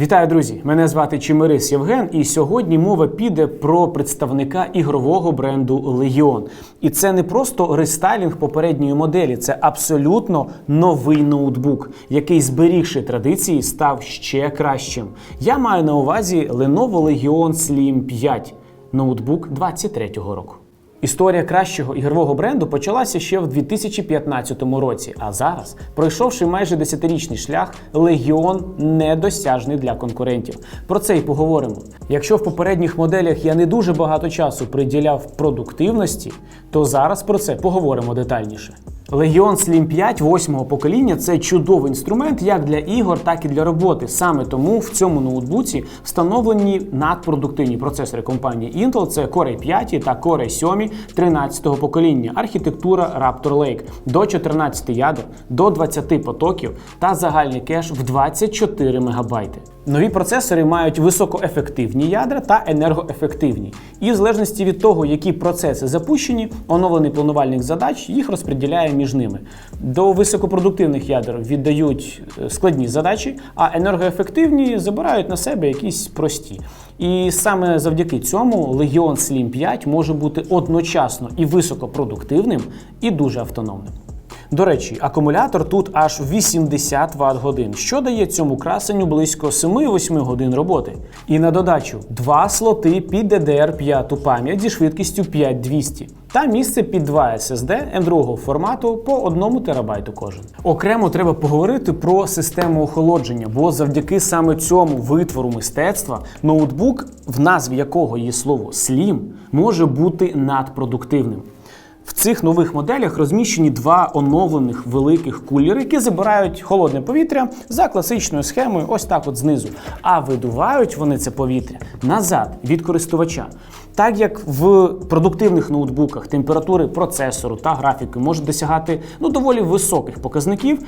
Вітаю, друзі! Мене звати Чимирис Євген, і сьогодні мова піде про представника ігрового бренду Legion. І це не просто рестайлінг попередньої моделі, це абсолютно новий ноутбук, який, зберігши традиції, став ще кращим. Я маю на увазі Lenovo Legion Slim 5, ноутбук 23-го року. Історія кращого ігрового бренду почалася ще в 2015 році. А зараз, пройшовши майже десятирічний шлях, Легіон недосяжний для конкурентів. Про це й поговоримо. Якщо в попередніх моделях я не дуже багато часу приділяв продуктивності, то зараз про це поговоримо детальніше. Legion Slim 5 восьмого покоління це чудовий інструмент як для ігор, так і для роботи. Саме тому в цьому ноутбуці встановлені надпродуктивні процесори компанії Intel. Це Core i 5 та Core i 7 13-го покоління, архітектура Raptor Lake до 14 ядер, до 20 потоків та загальний кеш в 24 МБ. Нові процесори мають високоефективні ядра та енергоефективні. І в залежності від того, які процеси запущені, оновлений планувальник задач їх розподіляє між ними. До високопродуктивних ядер віддають е, складні задачі, а енергоефективні забирають на себе якісь прості. І саме завдяки цьому Legion Slim 5 може бути одночасно і високопродуктивним, і дуже автономним. До речі, акумулятор тут аж 80 Вт годин, що дає цьому красенню близько 7-8 годин роботи. І на додачу два слоти під DDR5 пам'ять зі швидкістю 5200 та місце під 2 SSD M2 формату по 1 ТБ кожен. Окремо треба поговорити про систему охолодження, бо завдяки саме цьому витвору мистецтва ноутбук, в назві якого є слово Slim, може бути надпродуктивним. В цих нових моделях розміщені два оновлених великих кулери, які забирають холодне повітря за класичною схемою, ось так от знизу. А видувають вони це повітря назад від користувача. Так як в продуктивних ноутбуках температури процесору та графіки можуть досягати ну, доволі високих показників,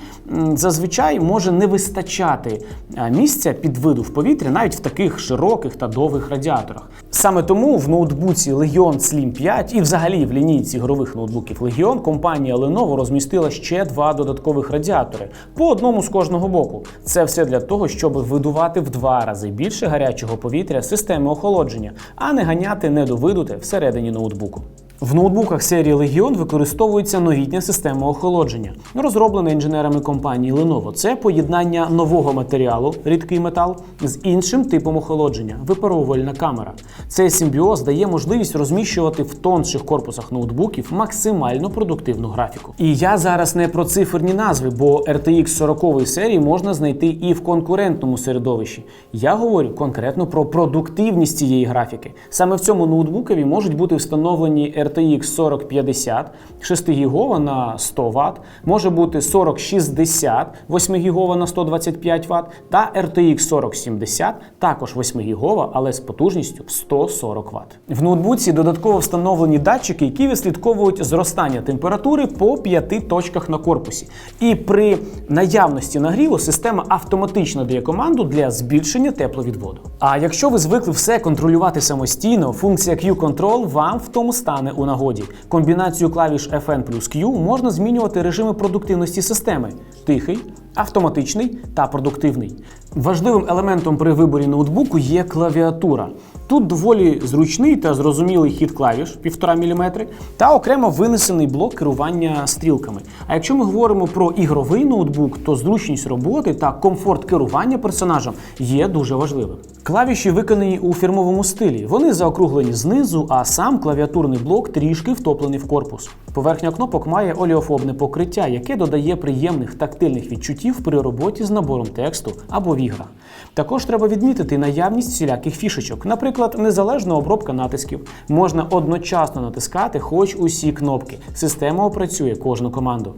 зазвичай може не вистачати місця під виду в повітря навіть в таких широких та довгих радіаторах. Саме тому в ноутбуці Legion Slim 5 і взагалі в лінійці ігрових ноутбуків Legion компанія Lenovo розмістила ще два додаткових радіатори по одному з кожного боку. Це все для того, щоб видувати в два рази більше гарячого повітря системи охолодження, а не ганяти недовидуте всередині ноутбуку. В ноутбуках серії Legion використовується новітня система охолодження, розроблена інженерами компанії Lenovo. Це поєднання нового матеріалу, рідкий метал, з іншим типом охолодження випаровувальна камера. Цей симбіоз дає можливість розміщувати в тонших корпусах ноутбуків максимально продуктивну графіку. І я зараз не про циферні назви, бо RTX 40 серії можна знайти і в конкурентному середовищі. Я говорю конкретно про продуктивність цієї графіки. Саме в цьому ноутбукові можуть бути встановлені RTX 4050 6 гігова на 100 Вт, може бути 4060 8 гігова на 125 Вт та RTX 4070 також 8 гігова, але з потужністю в 140 Вт. В ноутбуці додатково встановлені датчики, які відслідковують зростання температури по п'яти точках на корпусі. І при наявності нагріву система автоматично дає команду для збільшення тепловідводу. А якщо ви звикли все контролювати самостійно, функція Q-Control вам в тому стане у нагоді. Комбінацію клавіш FN плюс Q можна змінювати режими продуктивності системи: тихий, автоматичний та продуктивний. Важливим елементом при виборі ноутбуку є клавіатура. Тут доволі зручний та зрозумілий хід клавіш 1,5 мм та окремо винесений блок керування стрілками. А якщо ми говоримо про ігровий ноутбук, то зручність роботи та комфорт керування персонажем є дуже важливим. Клавіші виконані у фірмовому стилі. Вони заокруглені знизу, а сам клавіатурний блок трішки втоплений в корпус. Поверхня кнопок має олеофобне покриття, яке додає приємних тактильних відчуттів при роботі з набором тексту або в іграх. Також треба відмітити наявність всіляких фішечок, наприклад, незалежна обробка натисків. Можна одночасно натискати хоч усі кнопки. Система опрацює кожну команду.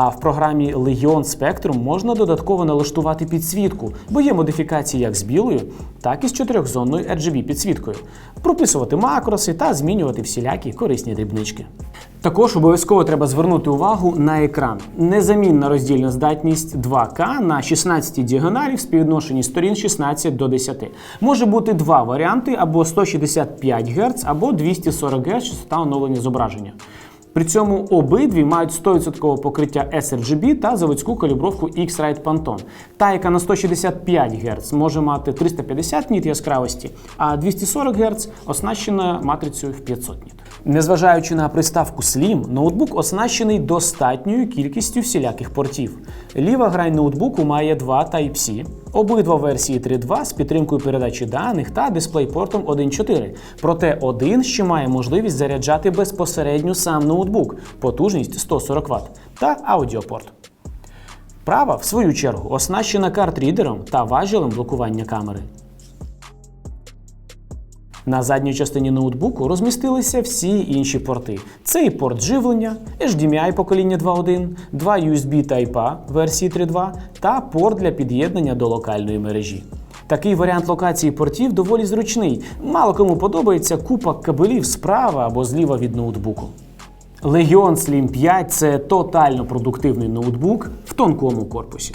А в програмі Legion Spectrum можна додатково налаштувати підсвітку, бо є модифікації як з білою, так і з чотирьохзонною RGB підсвіткою, прописувати макроси та змінювати всілякі корисні дрібнички. Також обов'язково треба звернути увагу на екран. Незамінна роздільна здатність 2К на 16 діагоналі в співвідношенні сторін 16 до 10. Може бути два варіанти: або 165 Гц, або 240 Гц частота оновлення зображення. При цьому обидві мають 100% покриття sRGB та заводську калібровку X-Rite Pantone. Та, яка на 165 Гц може мати 350 ніт яскравості, а 240 Гц оснащена матрицею в 500 ніт. Незважаючи на приставку Slim, ноутбук оснащений достатньою кількістю всіляких портів. Ліва грань ноутбуку має два Type-C, обидва версії 3.2 з підтримкою передачі даних та дисплейпортом 1.4. Проте один ще має можливість заряджати безпосередньо сам ноутбук, потужність 140 Вт та аудіопорт. Права, в свою чергу, оснащена картрідером та важелем блокування камери. На задній частині ноутбуку розмістилися всі інші порти. Це і порт живлення, HDMI покоління 2.1, два USB Type-A версії 3.2 та порт для під'єднання до локальної мережі. Такий варіант локації портів доволі зручний. Мало кому подобається купа кабелів справа або зліва від ноутбуку. Legion Slim 5 це тотально продуктивний ноутбук в тонкому корпусі.